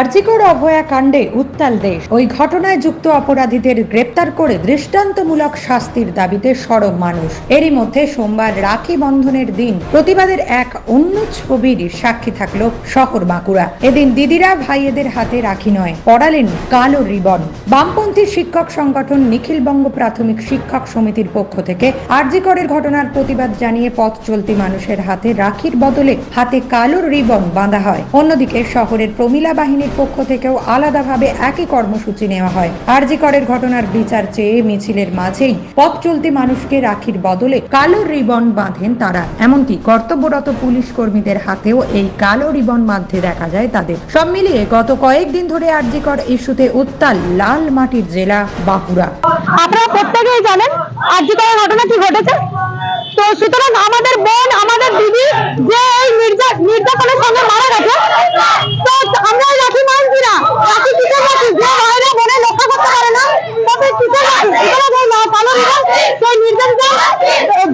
আরজিকর অভয়া কাণ্ডে উত্তাল দেশ। ওই ঘটনায় যুক্ত অপরাধীদের গ্রেপ্তার করে দৃষ্টান্তমূলক শাস্তির দাবিতে সরব মানুষ। এরই মধ্যে সোমবার রাখি বন্ধনের দিন প্রতিবাদের এক অন্য ছবির সাক্ষী থাকল শহর বাঁকুড়া। এদিন দিদিরা ভাইয়েদের হাতে রাখি নয়, পড়ালেন কালো রিবন। বামপন্থী শিক্ষক সংগঠন নিখিলবঙ্গ প্রাথমিক শিক্ষক সমিতির পক্ষ থেকে আরজিকরের ঘটনার প্রতিবাদ জানিয়ে পথ চলতি মানুষের হাতে রাখির বদলে হাতে কালো রিবন বাঁধা হয়। অন্যদিকে শহরের প্রমিলা বাহিনীর পক্ষ থেকেও আলাদাভাবে একই কর্মসূচি নেওয়া হয়। আরজি করের ঘটনার বিচার চেয়ে মিছিলের মাঝেই পথ চলতি মানুষকে রাখির বদলে কালো রিবন বাঁধেন তারা। এমনকি কর্তব্যরত পুলিশ কর্মীদের হাতেও এই কালো রিবন বাঁধতে দেখা যায় তাদের। সব মিলিয়ে গত কয়েকদিন ধরে আরজিকর ইস্যুতে উত্তাল লাল মাটির জেলা বাঁকুড়া। আপনারা প্রত্যেকেই জানেন আর্যিকরের ঘটনা কি ঘটেছে? তো সুতরাং আমাদের বোন আমাদের দিদি যে এই নির্যা নির্যাতনের সঙ্গে মারা গেছে তো আমরা এই রাখি মানছি না রাখি কিসের রাখি যে ভাইরা বোনের রক্ষা করতে পারে না তবে কিসের রাখি সুতরাং এই না- কালো রিবন সেই নির্যাতিতার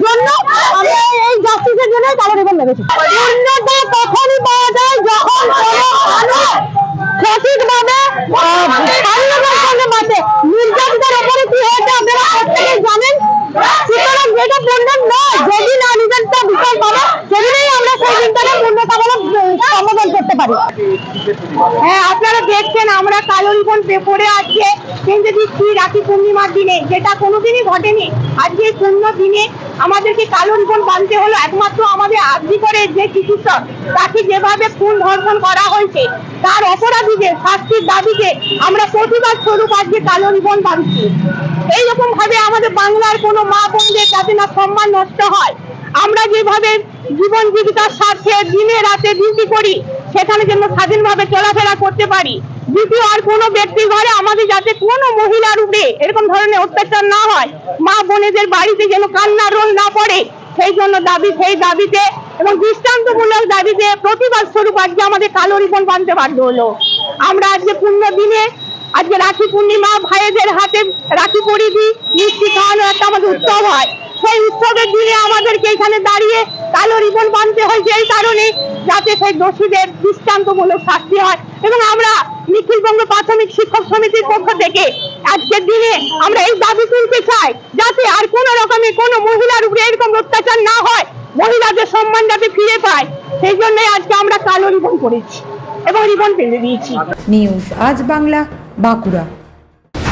জন্য আমরা এই- এই জাস্টিসের জন্য কালো রিবন লেগেছি পূর্ণতা তখনই পাওয়া যায় যখন কোনো মানুষ সঠিকভাবে আহ, স্বাধীনতার সঙ্গে বাঁচে নির্যাতিতার উপরে কি হয়েছে আপনারা প্রত্যেকেই জানেন সুতরাং যেটা পূর্ণ নয় যদি না নিজেরটা বিচার পাবে সেদিনই আমরা সেই দিনটাকে পূর্ণতামূলক আহ, সম্বোধন করতে পারি। হ্যাঁ আপনারা দেখছেন, আমরা কালো রিবন পরে আজকে কিন্তু দিচ্ছি রাখি পূর্ণিমার দিনে? যেটা কোনোদিনই ঘটেনি। আজকে পূর্ণ দিনে আমাদেরকে কালো রিবন বাঁধতে হলো। একমাত্র আমাদের আর্জি করে যে চিকিৎসক, তাকে যেভাবে খুন ধর্ষণ করা হয়েছে, তার অপরাধীদের শাস্তির দাবিতে আমরা প্রতিবাদ স্বরূপ আজকে কালো রিবন বাঁধছি এইরকম ভাবে আমাদের বাংলার কোনো মা বোনদের যাতে না সম্মান নষ্ট হয়, আমরা যেভাবে জীবন জীবিকার স্বার্থে দিনে রাতে ডিউটি করি সেখানে যেন স্বাধীনভাবে চলাফেরা করতে পারি। দ্বিতীয় আর কোনো ব্যক্তির ঘরে আমাদের যাতে কোনো মহিলার উপরে এরকম ধরনের অত্যাচার না হয়, মা বোনেদের বাড়িতে যেন কান্নার রোল না পড়ে, সেই জন্য দাবি, সেই দাবিতে এবং দৃষ্টান্তমূলক দাবিতে প্রতিবাদ স্বরূপ আজকে আমাদের কালো রিবন বাঁধতে বাধ্য হলো। আমরা আজকে পূর্ণ দিনে আজকে রাখি পূর্ণিমা ভাইয়েদের হাতে রাখি দিই মিষ্টি খাওয়ানো একটা আমাদের উৎসব হয়। সেই উৎসবের দিনে আমাদেরকে এখানে দাঁড়িয়ে কালো রিবন বাঁধতে হয়েছে এই কারণে যাতে সেই দোষীদের দৃষ্টান্তমূলক শাস্তি হয়। এবং আমরা নিখিলবঙ্গ প্রাথমিক শিক্ষক সমিতির পক্ষ থেকে আজকের দিনে আমরা এই দাবি তুলতে চাই, যাতে আর কোন রকমের কোনো মহিলার উপরে এরকম অত্যাচার না হয়, মহিলাদের সম্মান যাতে ফিরে পায়। সেই জন্যই আজকে আমরা কালো রিবন করেছি এবং রিবন পেলে দিয়েছি। নিউজ, আজ বাংলা, বাঁকুড়া।